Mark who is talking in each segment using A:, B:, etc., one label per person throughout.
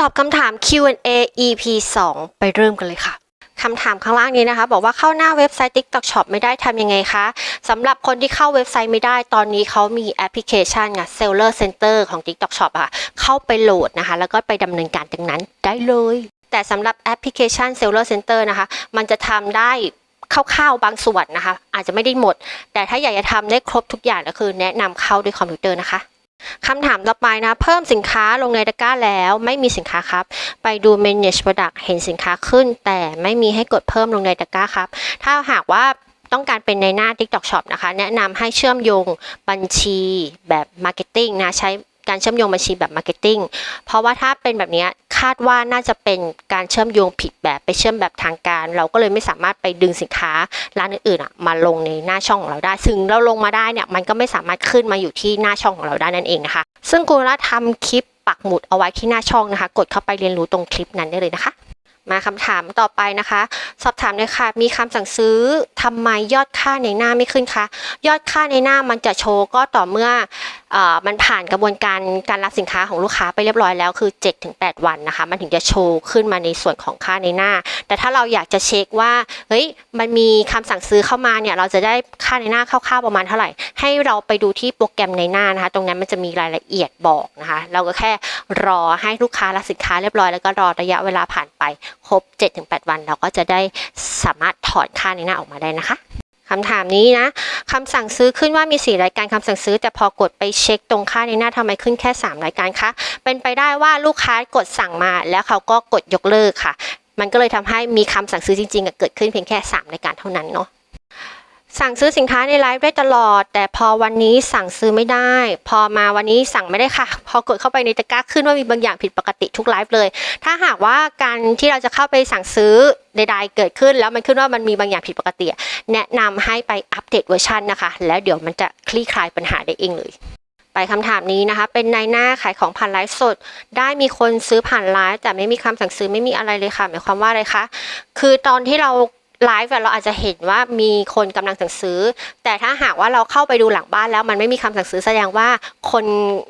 A: ตอบคำถาม Q&A EP 2 ไปเริ่มกันเลยค่ะคำถามข้างล่างนี้นะคะ บอกว่าเข้าหน้าเว็บไซต์ TikTok Shop ไม่ได้ทำยังไงคะสำหรับคนที่เข้าเว็บไซต์ไม่ได้ตอนนี้เขามีแอปพลิเคชันไง Seller Center ของ TikTok Shop อะค่ะเข้าไปโหลดนะคะ แล้วก็ไปดำเนินการตรงนั้นได้เลย แต่สำหรับแอปพลิเคชัน Seller Center นะคะ มันจะทำได้คร่าวๆบางส่วนนะคะ อาจจะไม่ได้หมด แต่ถ้าอยากจะทำได้ครบทุกอย่างก็คือแนะนำเข้าด้วยคอมพิวเตอร์นะคะ คำถามต่อไปนะ เพิ่มสินค้าลงในตะกร้าแล้วไม่มีสินค้าครับ ไปดู manage product เห็นสินค้าขึ้น แต่ไม่มีให้กดเพิ่มลงในตะกร้าครับ ถ้าหากว่าต้องการเป็นในหน้า TikTok Shop นะคะ แนะนำให้เชื่อมโยงบัญชีแบบ Marketing นะ ใช้การเชื่อมโยงบัญชีแบบ Marketing เพราะว่าถ้าเป็นแบบนี้ คาดว่าน่าจะเป็นการเชื่อมโยงผิดแบบไปเชื่อมแบบทางการ เราก็เลยไม่สามารถไปดึงสินค้าร้านอื่นๆอะมาลงในหน้าช่องของเราได้ถึงเราลงมาได้เนี่ยมันก็ไม่สามารถขึ้นมาอยู่ที่หน้าช่องของเราได้นั่นเองนะคะ ซึ่งคุณล่าทำคลิปปักหมุดเอาไว้ที่หน้าช่องนะคะ กดเข้าไปเรียนรู้ตรงคลิปนั้นได้เลยนะคะมาคำถามต่อไปนะคะ สอบถามเลยค่ะ มีคำสั่งซื้อทำไมยอดค่าในหน้าไม่ขึ้นคะ ยอดค่าในหน้ามันจะโชว์ก็ต่อเมื่อ มันผ่านกระบวนการการรับสินค้าของลูกค้าไปเรียบร้อยแล้วคือ 7-8 วันนะคะ มันถึงจะโชว์ขึ้นมาในส่วนของค่าในหน้า แต่ถ้าเราอยากจะเช็คว่าเฮ้ยมันมีคำสั่งซื้อเข้ามาเนี่ยเราจะได้ค่าในหน้าคร่าวๆประมาณเท่าไหร่ ให้เราไปดูที่โปรแกรมในหน้านะคะ ตรงนั้นมันจะมีรายละเอียดบอกนะคะ เราก็แค่รอให้ลูกค้ารับสินค้าเรียบร้อยแล้วก็รอระยะเวลาผ่านไปครบ 7-8 วัน เราก็จะได้สามารถถอดค่าในหน้าออกมาได้นะคะคำถามนี้นะ คำสั่งซื้อขึ้นว่ามี 4 รายการคำสั่งซื้อ แต่พอกดไปเช็คตรงค่าในหน้าทำไมขึ้นแค่ 3 รายการคะเป็นไปได้ว่าลูกค้ากดสั่งมา แล้วเขาก็กดยกเลิกค่ะ มันก็เลยทำให้มีคำสั่งซื้อจริงๆเกิดขึ้นเพียงแค่ 3 รายการเท่านั้นเนาะ สั่งซื้อสินค้าในไลฟ์ได้ตลอด แต่พอวันนี้สั่งซื้อไม่ได้ พอมาวันนี้สั่งไม่ได้ค่ะ พอกดเข้าไปในตะกร้าขึ้นว่ามีบางอย่างผิดปกติทุกไลฟ์เลย ถ้าหากว่าการที่เราจะเข้าไปสั่งซื้อใดๆเกิดขึ้น แล้วมันขึ้นว่ามันมีบางอย่างผิดปกติ แนะนำให้ไปอัปเดตเวอร์ชันนะคะ แล้วเดี๋ยวมันจะคลี่คลายปัญหาได้เองเลยไปคำถามนี้นะคะ เป็นในหน้าขายของผ่านไลฟ์สด ได้มีคนซื้อผ่านไลฟ์แต่ไม่มีคำสั่งซื้อไม่มีอะไรเลยค่ะ หมายความว่าอะไรคะ คือตอนที่เรา ไลฟ์เราอาจจะเห็นว่ามีคนกำลังสั่งซื้อ แต่ถ้าหากว่าเราเข้าไปดูหลังบ้านแล้วมันไม่มีคำสั่งซื้อแสดงว่าคน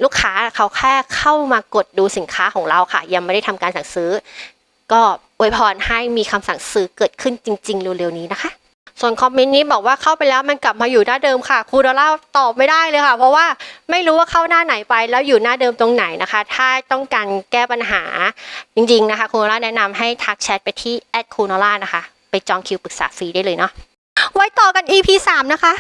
A: ลูกค้าเขาแค่เข้ามากดดูสินค้าของเราค่ะ ยังไม่ได้ทำการสั่งซื้อ ก็อวยพรให้มีคำสั่งซื้อเกิดขึ้นจริง ๆ เร็วๆนี้นะคะ ส่วนคอมเมนต์นี้บอกว่าเข้าไปแล้วมันกลับมาอยู่หน้าเดิมค่ะครูดอลล่าตอบไม่ได้เลยค่ะ เพราะว่าไม่รู้ว่าเข้าหน้าไหนไปแล้วอยู่หน้าเดิมตรงไหนนะคะ ถ้าต้องการแก้ปัญหาจริงๆนะคะครูดอลล่าแนะนำให้ทักแชทไปที่แอดครูดอลล่านะคะ ไปจองคิวปรึกษาฟรีได้เลยเนาะไว้ต่อกัน EP 3 นะคะ